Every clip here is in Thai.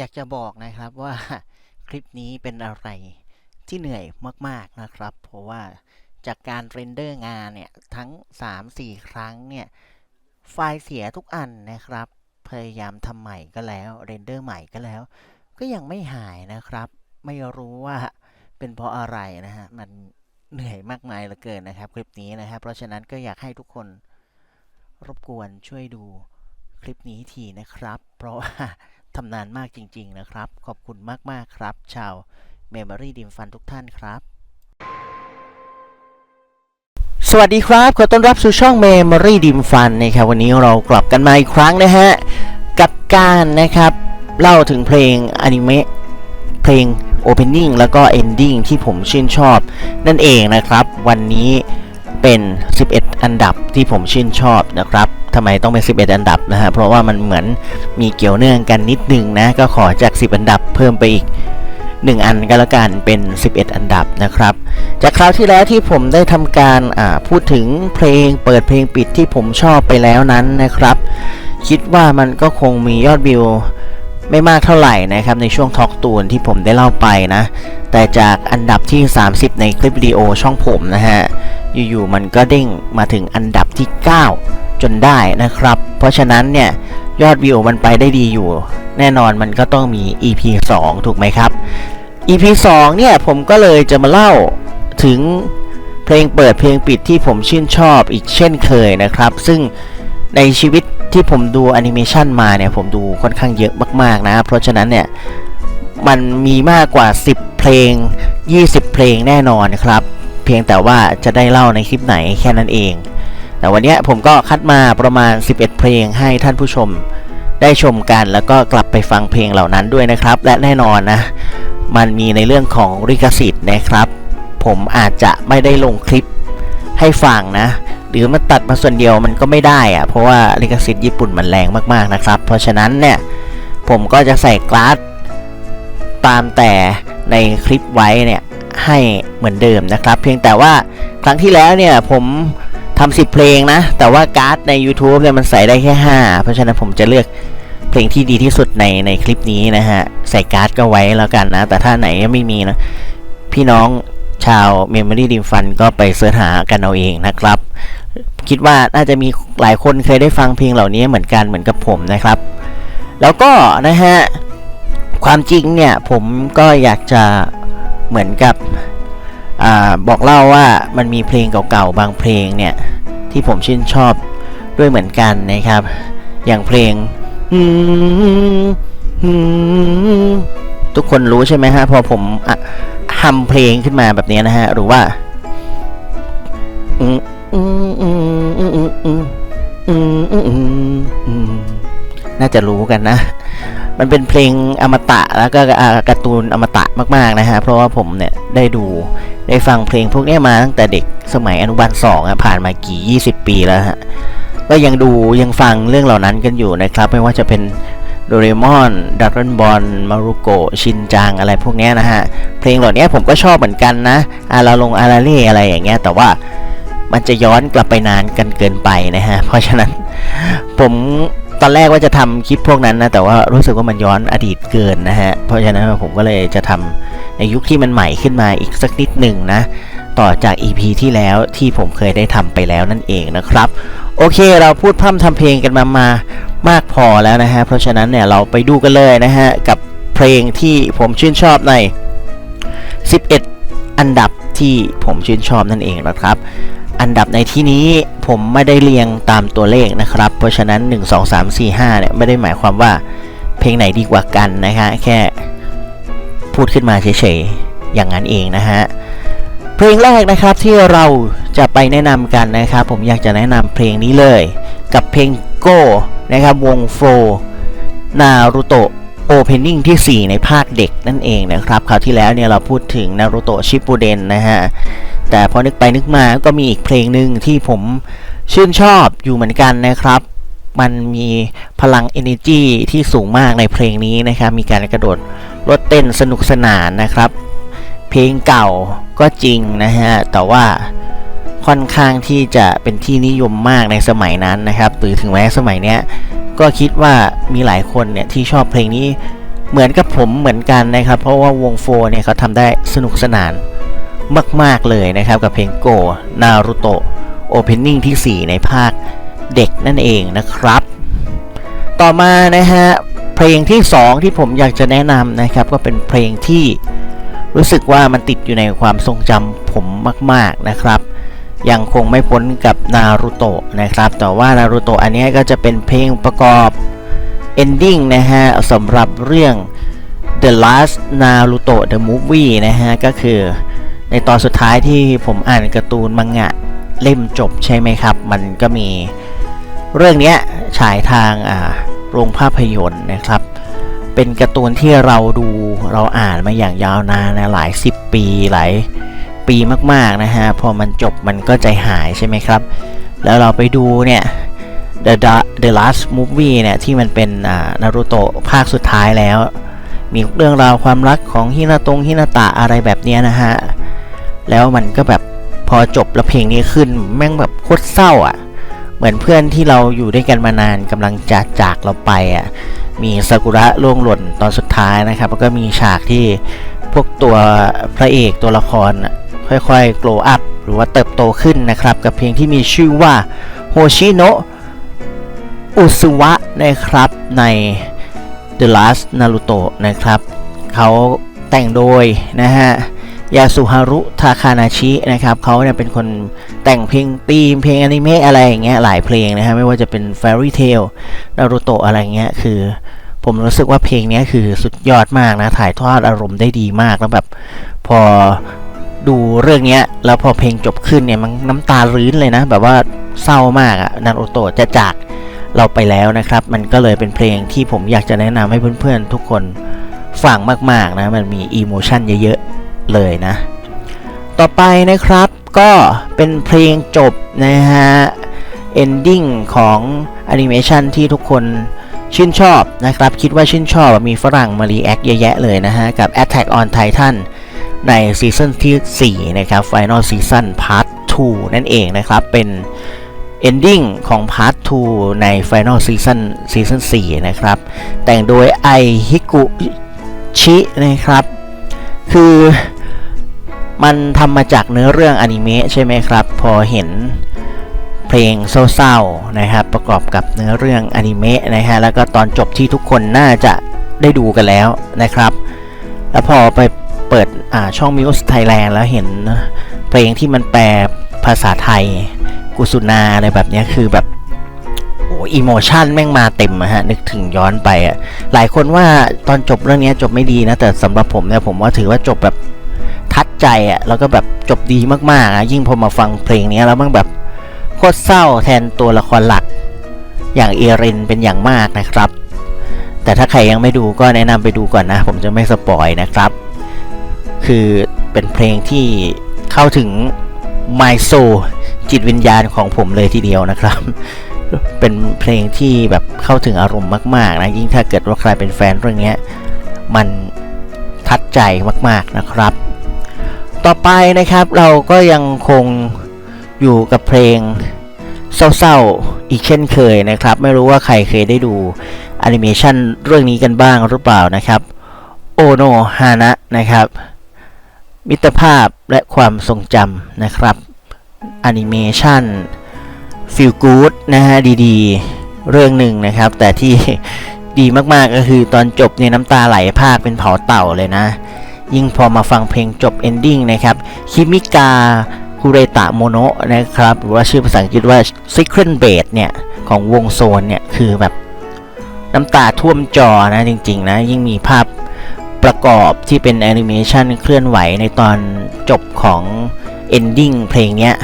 อยากจะบอกนะครับว่าคลิปนี้เป็นอะไรที่เหนื่อยมากๆนะครับ เพราะว่าจากการเรนเดอร์งานเนี่ยทั้ง 3-4 ครั้งเนี่ยไฟล์เสียทุกอันนะครับ พยายามทำใหม่ก็แล้วเรนเดอร์ใหม่ก็แล้ว ก็ยังไม่หายนะครับ ไม่รู้ว่าเป็นเพราะอะไรนะฮะมันเหนื่อยมากมายเหลือเกินนะครับ คลิปนี้นะครับ เพราะฉะนั้นก็อยากให้ทุกคนรบกวนช่วยดูคลิปนี้ทีนะครับ เพราะว่า ทำนานมากจริง ๆ นะครับ ขอบคุณมาก ๆ ครับ ชาว Memory d i m Fun ทุกท่านครับ สวัสดีครับ ขอต้อนรับสู่ช่อง Memory d i m Fun นะครับ วันนี้เรากลับกันมาอีกครั้งนะฮะ กับการนะครับ เล่าถึงเพลงอนิเมะเพลง Opening แล้วก็ Ending ที่ผมชื่นชอบ นั่นเองนะครับ วันนี้เป็น 11 อันดับที่ผมชื่นชอบนะครับ ทำไมต้องเป็น 11 อันดับนะฮะเพราะว่ามันเหมือนมีเกี่ยวเนื่องกันนิดนึงนะก็ขอจาก 10 อันดับเพิ่มไปอีก 1 อันก็แล้วกันเป็น 11 อันดับนะครับ จากคราวที่แล้วที่ผมได้ทำการพูดถึงเพลงเปิดเพลงปิดที่ผมชอบไปแล้วนั้นนะครับ คิดว่ามันก็คงมียอดวิวไม่มากเท่าไหร่นะครับในช่วงทอกตูนที่ผมได้เล่าไปนะ แต่จากอันดับที่ 30 ในคลิปวิดีโอช่องผมนะฮะ อยู่ๆมันก็เด้งมาถึงอันดับที่ 9 จนได้นะครับ เพราะฉะนั้นเนี่ยยอดวิวมันไปได้ดีอยู่ แน่นอนมันก็ต้องมี EP 2 ถูกไหมครับ EP 2 เนี่ยผมก็เลยจะมาเล่าถึงเพลงเปิดเพลงปิดที่ผมชื่นชอบอีกเช่นเคยนะครับ ซึ่งในชีวิตที่ผมดูแอนิเมชันมาเนี่ยผมดูค่อนข้างเยอะมากๆนะ เพราะฉะนั้นเนี่ยมันมีมากกว่า 10 เพลง 20 เพลงแน่นอนครับ เพียงแต่ว่าจะได้เล่าในคลิปไหนแค่นั้นเอง แต่วันนี้ผมก็คัดมาประมาณ 11 เพลงให้ท่านผู้ชมได้ชมกันแล้วก็กลับไปฟังเพลงเหล่านั้นด้วยนะครับ และแน่นอนนะ มันมีในเรื่องของลิขสิทธิ์นะครับ ผมอาจจะไม่ได้ลงคลิปให้ฟังนะ หรือมันตัดมาส่วนเดียวมันก็ไม่ได้อะเพราะว่าลิขสิทธิ์ญี่ปุ่นมันแรงมากๆนะครับ เพราะฉะนั้นเนี่ยผมก็จะใส่กราฟตามแต่ในคลิปไว้เนี่ยให้เหมือนเดิมนะครับ เพียงแต่ว่าครั้งที่แล้วเนี่ยผม ทำสิบเพลงนะ แต่ว่าการ์ดใน YouTube เนี่ยมันใส่ได้แค่ 5 เพราะฉะนั้นผมจะเลือกเพลงที่ดีที่สุดในในคลิปนี้นะฮะ ใส่การ์ดก็ไว้แล้วกันนะ แต่ถ้าไหนไม่มีนะ พี่น้องชาว Memory d i m Fun ก็ไปเสิร์ชหากันเอาเองนะครับ คิดว่าน่าจะมีหลายคนเคยได้ฟังเพลงเหล่านี้เหมือนกันเหมือนกับผมนะครับ แล้วก็นะฮะ ความจริงเนี่ยผมก็อยากจะเหมือนกับ อบอกเล่าว่ามันมีเพลงเก่าๆ บางเพลงเนี่ย ที่ผมชื่นชอบด้วยเหมือนกันนะครับ อย่างเพลงทุกคนรู้ใช่ไหมฮะ พอผมทำเพลงขึ้นมาแบบนี้นะฮะ หรือว่าน่าจะรู้กันนะ มันเป็นเพลงอมตะแล้วก็การ์ตูนอมตะมากๆนะฮะเพราะว่าผมเนี่ยได้ดูได้ฟังเพลงพวกนี้มาตั้งแต่เด็กสมัยอนุบาลสองอะผ่านมากี่ 20 ปีแล้วฮะก็ยังดูยังฟังเรื่องเหล่านั้นกันอยู่นะครับ ไม่ว่าจะเป็นโดเรมอนดักรันบอลมารุโกชินจังอะไรพวกนี้นะฮะ เพลงเหล่านี้ผมก็ชอบเหมือนกันนะอาราลงอาราเล่อะไรอย่างเงี้ย แต่ว่ามันจะย้อนกลับไปนานกันเกินไปนะฮะ เพราะฉะนั้นผม ตอนแรกว่าจะทำคลิปพวกนั้นนะ แต่ว่ารู้สึกว่ามันย้อนอดีตเกินนะฮะ เพราะฉะนั้นผมก็เลยจะทำในยุคที่มันใหม่ขึ้นมาอีกสักนิดหนึ่งนะ ต่อจาก EP ที่แล้วที่ผมเคยได้ทำไปแล้วนั่นเองนะครับ โอเคเราพูดพร่ำทำเพลงกันมามามากพอแล้วนะฮะ เพราะฉะนั้นเนี่ยเราไปดูกันเลยนะฮะ กับเพลงที่ผมชื่นชอบใน 11 อันดับที่ผมชื่นชอบนั่นเองนะครับ อันดับในที่นี้ผมไม่ได้เรียงตามตัวเลขนะครับ เพราะฉะนั้น 1 2 3 4 5เนี่ยไม่ได้หมายความว่าเพลงไหนดีกว่ากันนะฮะแค่พูดขึ้นมาเฉยๆอย่างนั้นเองนะฮะเพลงแรกนะครับที่เราจะไปแนะนำกันนะครับ ผมอยากจะแนะนำเพลงนี้เลย กับเพลงโก้นะครับวงโฟนารูโตะโอเพนนิ่งที่ 4 ในภาคเด็กนั่นเองนะครับ คราวที่แล้วเนี่ยเราพูดถึงนารูโตะชิปูเดนนะฮะ แต่พอนึกไปนึกมาก็มีอีกเพลงหนึ่งที่ผมชื่นชอบอยู่เหมือนกันนะครับ มันมีพลัง energy ที่สูงมากในเพลงนี้นะครับ มีการกระโดดรถเต้นสนุกสนานนะครับ เพลงเก่าก็จริงนะฮะ แต่ว่าค่อนข้างที่จะเป็นที่นิยมมากในสมัยนั้นนะครับหรือถึงแม้สมัยเนี้ยก็คิดว่ามีหลายคนเนี่ยที่ชอบเพลงนี้เหมือนกับผมเหมือนกันนะครับ เพราะว่าวงโฟเนี่ยเขาทำได้สนุกสนาน มาก ๆ เลยนะครับกับเพลงโกนารุโตะโอเพนนิ่งที่ 4 ในภาคเด็กนั่นเองนะครับ ต่อมานะฮะ เพลงที่ 2 ที่ผมอยากจะแนะนำนะครับ ก็เป็นเพลงที่รู้สึกว่ามันติดอยู่ในความทรงจำผมมาก ๆ นะครับยังคงไม่พ้นกับนารูโตะนะครับ แต่ว่านารูโตะอันนี้ก็จะเป็นเพลงประกอบ ending นะฮะสำหรับเรื่อง The Last Naruto the Movie นะฮะ ก็คือ ในตอนสุดท้ายที่ผมอ่านการ์ตูนมังงะเล่มจบใช่ไหมครับ มันก็มีเรื่องนี้ฉายทางโรงภาพยนตร์นะครับ เป็นการ์ตูนที่เราดูเราอ่านมาอย่างยาวนานนะหลายสิบปีหลายปีมากๆนะฮะพอมันจบมันก็ใจหายใช่ไหมครับ แล้วเราไปดูเนี่ย The The The Last Movie เนี่ยที่มันเป็นนารูโตะภาคสุดท้ายแล้ว มีเรื่องราวความรักของฮินาตงฮินาตะอะไรแบบนี้นะฮะ แล้วมันก็แบบพอจบแล้วเพลงนี้ขึ้นแม่งแบบโคตรเศร้าอะ เหมือนเพื่อนที่เราอยู่ด้วยกันมานานกำลังจะจากเราไปอะ มีซากุระล่วงหล่นตอนสุดท้ายนะครับ แล้วก็มีฉากที่พวกตัวพระเอกตัวละครค่อยๆ grow up หรือว่าเติบโตขึ้นนะครับ กับเพลงที่มีชื่อว่าโฮชิโนะอุซุวะนะครับใน The Last Naruto นะครับ เขาแต่งโดยนะฮะ ยาสุฮารุทาคานาชินะครับเขาเนี่ยเป็นคนแต่งเพลงตีมเพลงอนิเมะอะไรอย่างเงี้ยหลายเพลงนะฮะไม่ว่าจะเป็น Fairy Tail นารูโตะอะไรเงี้ยคือ ผมรู้สึกว่าเพลงนี้คือสุดยอดมากนะ ถ่ายทอดอารมณ์ได้ดีมากแล้วแบบพอดูเรื่องเนี้ยแล้วพอเพลงจบขึ้นเนี่ยมันน้ำตารื้นเลยนะ แบบว่าเศร้ามากอะนารูโตะจะจากเราไปแล้วนะครับ มันก็เลยเป็นเพลงที่ผมอยากจะแนะนำให้เพื่อนๆทุกคนฟังมากๆนะ มันมีอีโมชันเยอะๆ เลยนะ ต่อไปนะครับก็เป็นเพลงจบนะฮะ ending ของแอนิเมชันที่ทุกคนชื่นชอบนะครับ คิดว่าชื่นชอบมีฝรั่งมารีแอคเยอะแยะเลยนะฮะ กับ Attack on Titan ในซีซั่นที่ 4 นะครับ Final Season Part 2 นั่นเองนะครับ เป็น ending ของ Part 2 ใน Final Season Season 4 นะครับ แต่งโดยไอฮิกุชินะครับ คือ มันทำมาจากเนื้อเรื่องอนิเมะใช่ไหมครับ พอเห็นเพลงเศร้าๆนะครับ ประกอบกับเนื้อเรื่องอนิเมะนะฮะแล้วก็ตอนจบที่ทุกคนน่าจะได้ดูกันแล้วนะครับ แล้วพอไปเปิดช่อง Muse Thailand แล้วเห็นเพลงที่มันแปลภาษาไทยกุสุนาอะไรแบบนี้คือแบบโอ้อิโมชันแม่งมาเต็มอะฮะ นึกถึงย้อนไปอะหลายคนว่าตอนจบเรื่องนี้จบไม่ดีนะ แต่สำหรับผมเนี่ยผมว่าถือว่าจบแบบ ทัดใจอะแล้วก็แบบจบดีมากๆอะยิ่งพอมาฟังเพลงนี้แล้วมันแบบโคตรเศร้าแทนตัวละครหลัก อย่างเอรินเป็นอย่างมากนะครับ แต่ถ้าใครยังไม่ดูก็แนะนำไปดูก่อนนะ ผมจะไม่สปอยนะครับ คือเป็นเพลงที่เข้าถึง My Soul จิตวิญญาณของผมเลยทีเดียวนะครับ เป็นเพลงที่แบบเข้าถึงอารมณ์มากๆนะยิ่งถ้าเกิดว่าใครเป็นแฟนเรื่องนี้มันทัดใจมากๆนะครับ ต่อไปนะครับเราก็ยังคงอยู่กับเพลงเศร้าๆอีกเช่นเคยนะครับ ไม่รู้ว่าใครเคยได้ดูแอนิเมชันเรื่องนี้กันบ้างหรือเปล่านะครับโอโนฮานะนะครับ มิตรภาพและความทรงจำนะครับแอนิเมชันฟิลกูดนะฮะดีๆ เรื่องหนึ่งนะครับ แต่ที่ดีมากๆก็คือตอนจบเนี่ยน้ำตาไหลภาคเป็นเผาเต่าเลยนะ ยิ่งพอมาฟังเพลงจบ ending นะครับคิมิกาคุเรตะโมโนะนะครับ หรือว่าชื่อภาษาอังกฤษว่า Secret b a s เนี่ย ของวงโซนเนี่ย คือแบบน้ำตาท่วมจอนะจริง ๆ นะ ยิ่งมีภาพประกอบที่เป็นแอนิเมชันเคลื่อนไหวในตอนจบของ ending เพลงเนี้ย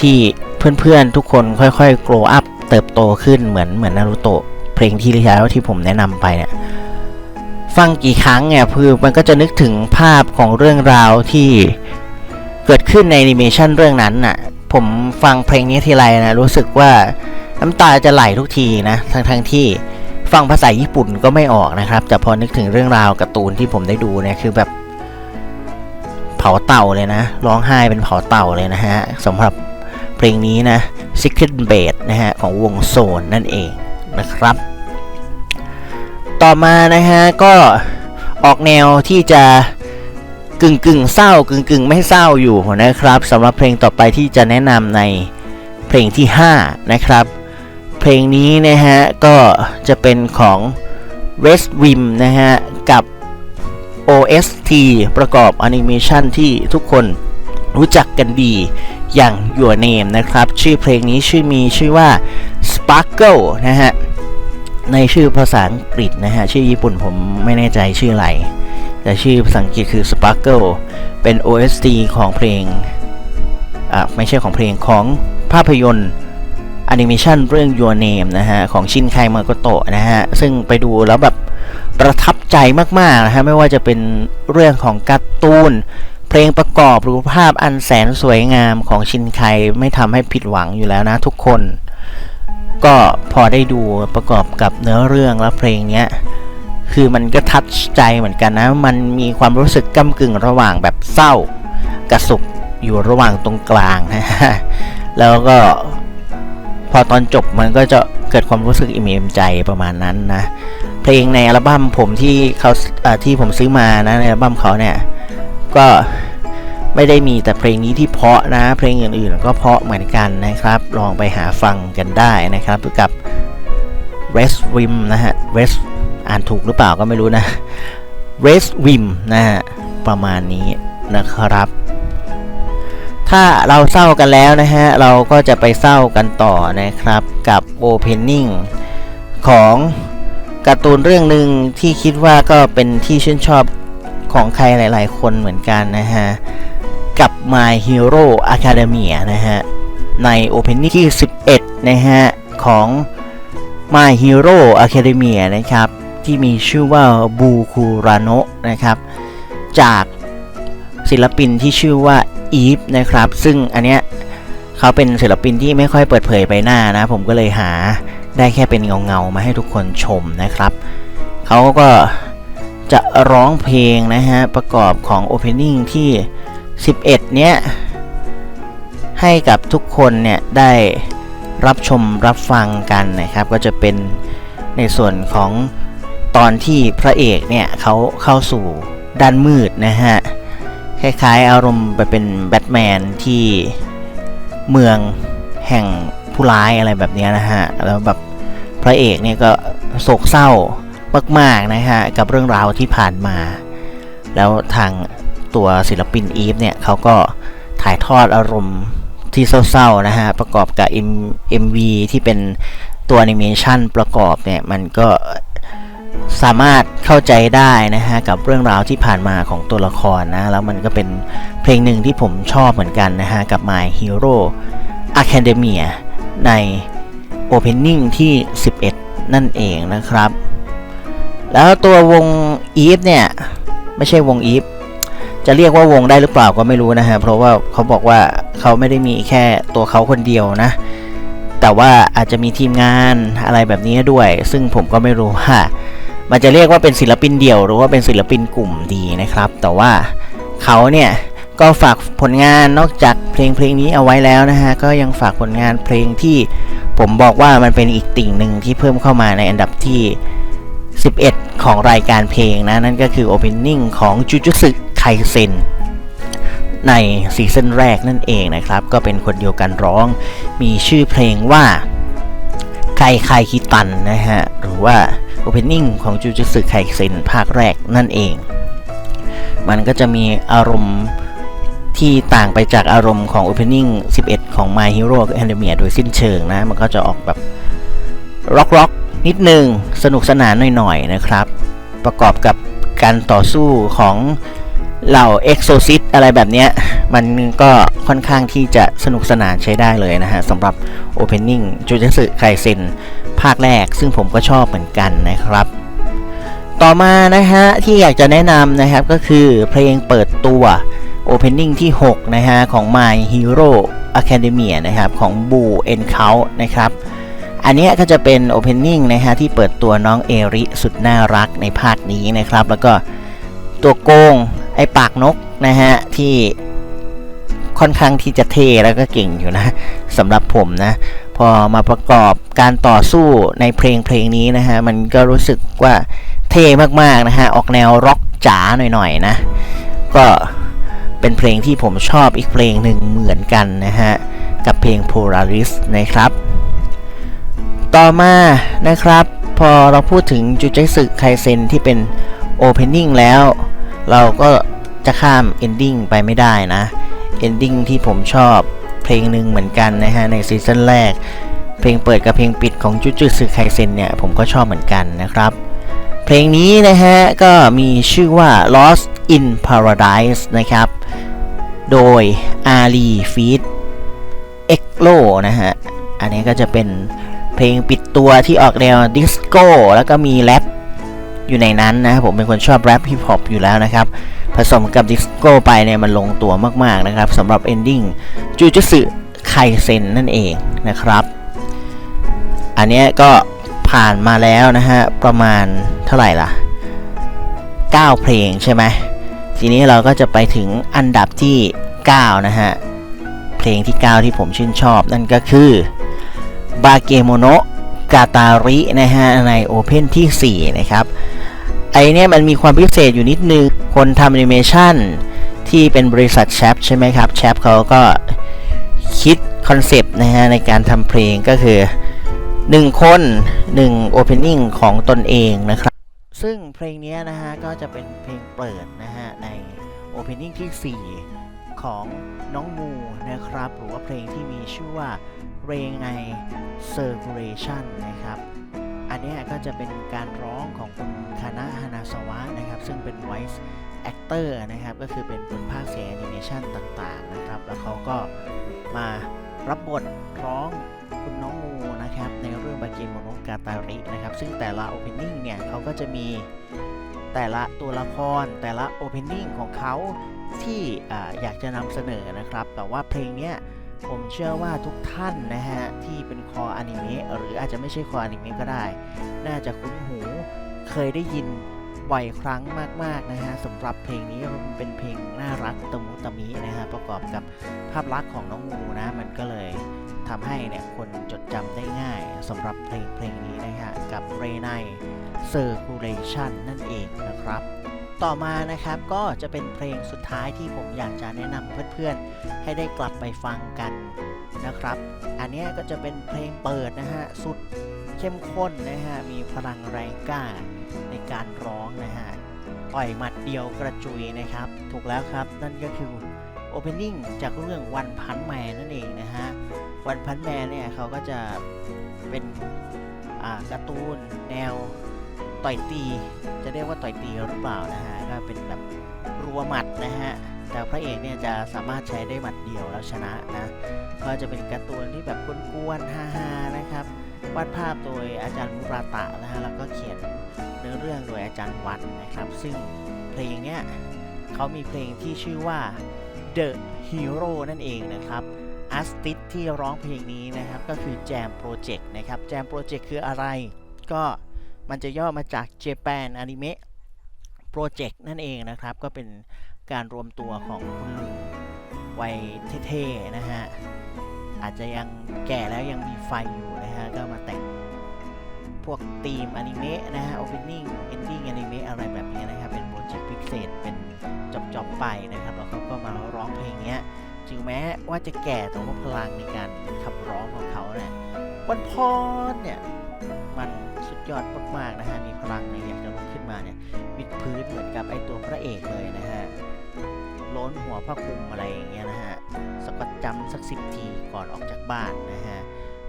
ที่เพื่อนๆทุกคนค่อยๆ grow up เติบโตขึ้นเหมือนเหมือนนารูโตะเพลงที่แล้วที่ผมแนะนำไปเนี่ย ฟังกี่ครั้งเนี่ยคือมันก็จะนึกถึงภาพของเรื่องราวที่เกิดขึ้นในแอนิเมชันเรื่องนั้นน่ะ ผมฟังเพลงนี้ทีไรนะรู้สึกว่าน้ำตาจะไหลทุกทีนะทั้งทั้งๆที่ฟังภาษาญี่ปุ่นก็ไม่ออกนะครับ แต่พอนึกถึงเรื่องราวการ์ตูนที่ผมได้ดูเนี่ยคือแบบเผาเต่าเลยนะร้องไห้เป็นเผาเต่าเลยนะฮะสำหรับเพลงนี้นะ Secret b a s นะฮะของวงโซนนั่นเองนะครับ ต่อมานะฮะก็ออกแนวที่จะกึ่งกึ่งเศร้ากึ่งกึ่งไม่เศร้าอยู่นะครับสำหรับเพลงต่อไปที่จะแนะนำในเพลงที่ 5 นะครับ เพลงนี้นะฮะก็จะเป็นของ West Wim นะฮะกับ OST ประกอบแอนิเมชันที่ทุกคนรู้จักกันดีอย่าง Your Name นะครับ ชื่อเพลงนี้ชื่อมีชื่อว่า Sparkle นะฮะ ในชื่อภาษาอังกฤษนะฮะ ชื่อญี่ปุ่นผมไม่แน่ใจชื่ออะไร แต่ชื่อภาษาอังกฤษคือ Sparkle เป็น OST ของเพลง อ่าไม่ใช่ของเพลงของภาพยนตร์แอนิเมชันเรื่อง Your Name นะฮะ ของชินไคมาโกโตะนะฮะ ซึ่งไปดูแล้วแบบประทับใจมากๆนะฮะ ไม่ว่าจะเป็นเรื่องของการ์ตูน เพลงประกอบหรือภาพอันแสนสวยงามของชินไคไม่ทำให้ผิดหวังอยู่แล้วนะทุกคน ก็พอได้ดูประกอบกับเนื้อเรื่องและเพลงเนี้ยคือมันก็ทัดใจเหมือนกันนะ มันมีความรู้สึกก้ากึ่งระหว่างแบบเศร้ากับสุขอยู่ระหว่างตรงกลางนะฮะแล้วก็พอตอนจบมันก็จะเกิดความรู้สึกอิ่มเอมใจประมาณนั้นนะ เพลงในอัลบั้มผมที่เขาที่ผมซื้อมานะในอัลบั้มเขาเนี่ย ก็ ไม่ได้มีแต่เพลงนี้ที่เพาะนะ เพลงอื่นๆ ก็เพาะเหมือนกันนะครับ ลองไปหาฟังกันได้นะครับกับ West Wim นะฮะ West อ่านถูกหรือเปล่าก็ไม่รู้นะ West Wim นะฮะประมาณนี้นะครับ ถ้าเราเศร้ากันแล้วนะฮะ เราก็จะไปเศร้ากันต่อนะครับกับ Opening ของการ์ตูนเรื่องหนึ่งที่คิดว่าก็เป็นที่ชื่นชอบของใครหลาย ๆ คนเหมือนกันนะฮะ กับ My Hero Academia นะฮะ ใน Opening ที่ 11 นะฮะ ของ My Hero Academia นะครับ ที่มีชื่อว่าบูคูราโนะนะครับ จากศิลปินที่ชื่อว่าอีฟนะครับ ซึ่งอันเนี้ยเขาเป็นศิลปินที่ไม่ค่อยเปิดเผยไปหน้านะ ผมก็เลยหาได้แค่เป็นเงาๆมาให้ทุกคนชมนะครับเขาก็จะร้องเพลงนะฮะ ประกอบของ Opening ที่ 11 เนี้ย ให้กับทุกคนเนี่ย ได้รับชมรับฟังกันนะครับ ก็จะเป็นในส่วนของตอนที่พระเอกเนี่ยเขาเข้าสู่ด้านมืดนะฮะ คล้ายๆ อารมณ์ไปเป็นแบทแมนที่เมืองแห่งผู้ร้ายอะไรแบบเนี้ยนะฮะ แล้วแบบพระเอกเนี่ยก็โศกเศร้ามากๆนะฮะ กับเรื่องราวที่ผ่านมา แล้วทาง ตัวศิลปินอีฟเนี่ยเขาก็ถ่ายทอดอารมณ์ที่เศร้าๆนะฮะ ประกอบกับ M MV ที่เป็นตัวแอนิเมชันประกอบเนี่ย มันก็สามารถเข้าใจได้นะฮะ กับเรื่องราวที่ผ่านมาของตัวละครนะ แล้วมันก็เป็นเพลงหนึ่งที่ผมชอบเหมือนกันนะฮะ กับ My Hero Academia ใน Opening ที่ 11 นั่นเองนะครับ แล้วตัววงอีฟเนี่ย ไม่ใช่วงอีฟ จะเรียกว่าวงได้หรือเปล่าก็ไม่รู้นะฮะ เพราะว่าเขาบอกว่าเขาไม่ได้มีแค่ตัวเขาคนเดียวนะ แต่ว่าอาจจะมีทีมงานอะไรแบบนี้ด้วย ซึ่งผมก็ไม่รู้ว่ามันจะเรียกว่าเป็นศิลปินเดี่ยว หรือว่าเป็นศิลปินกลุ่มดีนะครับ แต่ว่าเขาเนี่ยก็ฝากผลงานนอกจากเพลงเพลงนี้เอาไว้แล้วนะฮะ ก็ยังฝากผลงานเพลงที่ผมบอกว่ามันเป็นอีกติ่งหนึ่งที่เพิ่มเข้ามาในอันดับที่ 11 ของรายการเพลงนะ นั่นก็คือ Opening ของ Jujutsu Kaisen ในซีซั่นแรกนั่นเองนะครับ ก็เป็นคนเดียวกันร้อง มีชื่อเพลงว่าไคไคคิตันนะฮะ หรือว่า Opening ของ Jujutsu Kaisen ภาคแรกนั่นเอง มันก็จะมีอารมณ์ที่ต่างไปจากอารมณ์ของ Opening 11 ของ My Hero Academia โดยสิ้นเชิงนะ มันก็จะออกแบบร็อกร็อกนิดนึง สนุกสนานหน่อยๆนะครับ ประกอบกับการต่อสู้ของ เหล่า Exorcist อะไรแบบนี้มันก็ค่อนข้างที่จะสนุกสนานใช้ได้เลยนะฮะสำหรับ Opening Jujutsu Kaisen ภาคแรก ซึ่งผมก็ชอบเหมือนกันนะครับ ต่อมานะฮะ ที่อยากจะแนะนำนะครับก็คือเพลงเปิดตัว Opening ที่ 6 นะฮะ ของ My Hero Academia นะครับ ของ Boo and c o u นะครับ อันนี้ก็จะเป็น Opening นะฮะ ที่เปิดตัวน้องเอริสุดน่ารักในภาคนี้นะครับ แล้วก็ตัวโกง ไอปากนกนะฮะที่ค่อนข้างที่จะเท่แล้วก็เก่งอยู่นะสำหรับผมนะ พอมาประกอบการต่อสู้ในเพลงเพลงนี้นะฮะมันก็รู้สึกว่าเท่มากๆนะฮะออกแนวร็อกจ๋าหน่อยๆนะ ก็เป็นเพลงที่ผมชอบอีกเพลงหนึ่งเหมือนกันนะฮะกับเพลง Polaris นะครับ ต่อมานะครับ พอเราพูดถึงจูเจสึไคเซนที่เป็น Opening แล้ว เราก็จะข้าม Ending ไปไม่ได้นะ Ending ที่ผมชอบเพลงหนึ่งเหมือนกันนะฮะในซีซั่นแรก เพลงเปิดกับเพลงปิดของจูจูสึไคเซนเนี่ยผมก็ชอบเหมือนกันนะครับ เพลงนี้นะฮะก็มีชื่อว่า Lost in Paradise นะครับ โดย Ali Feed e x l o นะฮะ อันนี้ก็จะเป็นเพลงปิดตัวที่ออกแนวดิสโก้แล้วก็มีแรป อยู่ในนั้นนะผมเป็นคนชอบแรปฮิปฮอปอยู่แล้วนะครับ ผสมกับดิสโก้ไปเนี่ยมันลงตัวมากๆนะครับสำหรับ Ending จูจูสึไคเซนนั่นเองนะครับ อันนี้ก็ผ่านมาแล้วนะฮะ ประมาณเท่าไหร่ล่ะ 9 เพลงใช่ไหมทีนี้เราก็จะไปถึงอันดับที่ 9 นะฮะ เพลงที่ 9 ที่ผมชื่นชอบนั่นก็คือบาเกโมโนกาตารินะฮะ ในโอเพนที่ 4 นะครับ ไอเนี้ยมันมีความพิเศษอยู่นิดนึง คนทำแอนิเมชันที่เป็นบริษัทแชปใช่ไหมครับแชปเขาก็คิดคอนเซปต์นะฮะในการทำเพลงก็คือ 1 คน 1 Opening ของตนเองนะครับ ซึ่งเพลงนี้นะฮะก็จะเป็นเพลงเปิดนะฮะใน Opening ที่ 4 ของน้องมูนะครับ หรือว่าเพลงที่มีชื่อว่า r a n i Circulation นะครับ อันนี้ก็จะเป็นการร้องของคุณคานะ ซึ่งเป็น voice actor นะครับ ก็คือเป็นคนภาคเสียงแอนิเมชันต่างๆนะครับ แล้วเขาก็มารับบทร้องคุณน้องงูนะครับ ในเรื่องบาเกโมโนกาตารินะครับ ซึ่งแต่ละ opening เนี่ยเขาก็จะมีแต่ละตัวละครแต่ละ opening ของเขาที่ออยากจะนำเสนอนะครับ แต่ว่าเพลงเนี้ยผมเชื่อว่าทุกท่านนะฮะ ที่เป็นคออนิเมะหรืออาจจะไม่ใช่คออนิเมะก็ได้ น่าจะคุ้นหูเคยได้ยิน บ่อยครั้งมาก ๆ นะฮะสำหรับเพลงนี้มันเป็นเพลงน่ารักตะมุตะมินะฮะประกอบกับภาพลักษณ์ของน้องงูนะมันก็เลยทำให้เนี่ยคนจดจำได้ง่ายสำหรับเพลงเพลงนี้นะฮะกับ r a y n i Circulation นั่นเองนะครับต่อมานะครับก็จะเป็นเพลงสุดท้ายที่ผมอยากจะแนะนำเพื่อนๆ ให้ได้กลับไปฟังกันนะครับ อันนี้ก็จะเป็นเพลงเปิดนะฮะสุดเข้มข้นนะฮะมีพลังแรงกล้า การร้องนะฮะต่อยหมัดเดียวกระจุยนะครับ ถูกแล้วครับ นั่นก็คือ Opening จากเรื่องวันพันแมนนั่นเองนะฮะวันพันแมนเนี่ยเขาก็จะเป็นการ์ตูนแนวต่อยตี จะเรียกว่าต่อยตีหรือเปล่านะฮะก็เป็นแบบรัวหมัดนะฮะแต่พระเอกเนี่ยจะสามารถใช้ได้หมัดเดียวแล้วชนะนะก็จะเป็นการ์ตูนที่แบบกวนๆฮาๆนะครับวาดภาพโดยอาจารย์มุราตะนะฮะแล้วก็เขียน อเรื่องโดยอาจารย์วันนะครับ ซึ่งเพลงเนี้ยเขามีเพลงที่ชื่อว่า The Hero นั่นเองนะครับอาร์ติสที่ร้องเพลงนี้นะครับก็คือ Jam Project นะครับ Jam Project คืออะไร ก็มันจะย่อมาจาก Japan Anime Project นั่นเองนะครับ ก็เป็นการรวมตัวของคุณลุงวัยเท่ๆนะฮะอาจจะยังแก่แล้วยังมีไฟอยู่นะฮะก็มาแต่ง พวกธีมอนิเมะนะฮะ opening ending อนิเมะอะไรแบบนี้นะครับ เป็นโปรเจกต์พิเศษเป็นจอบๆไปนะครับแล้วเขาก็มาร้องเพลงเนี้ยถึงแม้ว่าจะแก่แต่ว่าพลังในการขับร้องของเขาเนี่ยวันพรเนี่ยมันสุดยอดมากๆนะฮะ มีพลังในอยากจะลุกขึ้นมาเนี่ยวิดพื้นเหมือนกับไอตัวพระเอกเลยนะฮะล้นหัวผ้าคลุมอะไรอย่างเงี้ยนะฮะสะกดจำสักสิบทีก่อนออกจากบ้านนะฮะ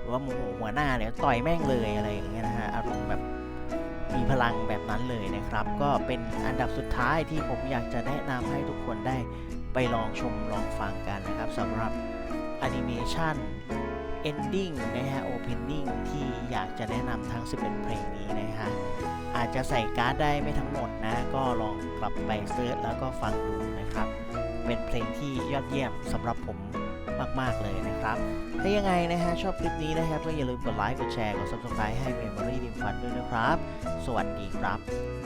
รือว่าโมโหหัวหน้าเนี่ยต่อยแม่งเลยอะไรอย่างเงี้ยนะฮะอารมณ์แบบมีพลังแบบนั้นเลยนะครับ ก็เป็นอันดับสุดท้ายที่ผมอยากจะแนะนำให้ทุกคนได้ไปลองชมลองฟังกันนะครับสำหรับแอนิเมชัน ending นะฮะ opening ที่อยากจะแนะนำทั้ง 11 เพลงนี้นะฮะ อาจจะใส่การ์ดได้ไม่ทั้งหมดนะ ก็ลองกลับไปเซิร์ชแล้วก็ฟังดูนะครับ เป็นเพลงที่ยอดเยี่ยมสำหรับผมมาก ๆ เลยนะครับ ถ้ายังไงนะฮะชอบคลิปนี้นะครับก็อย่าลืมกดไลค์กดแชร์กดซับสไครต์ให้ Memory ดิมฟันด้วยนะครับ สวัสดีครับ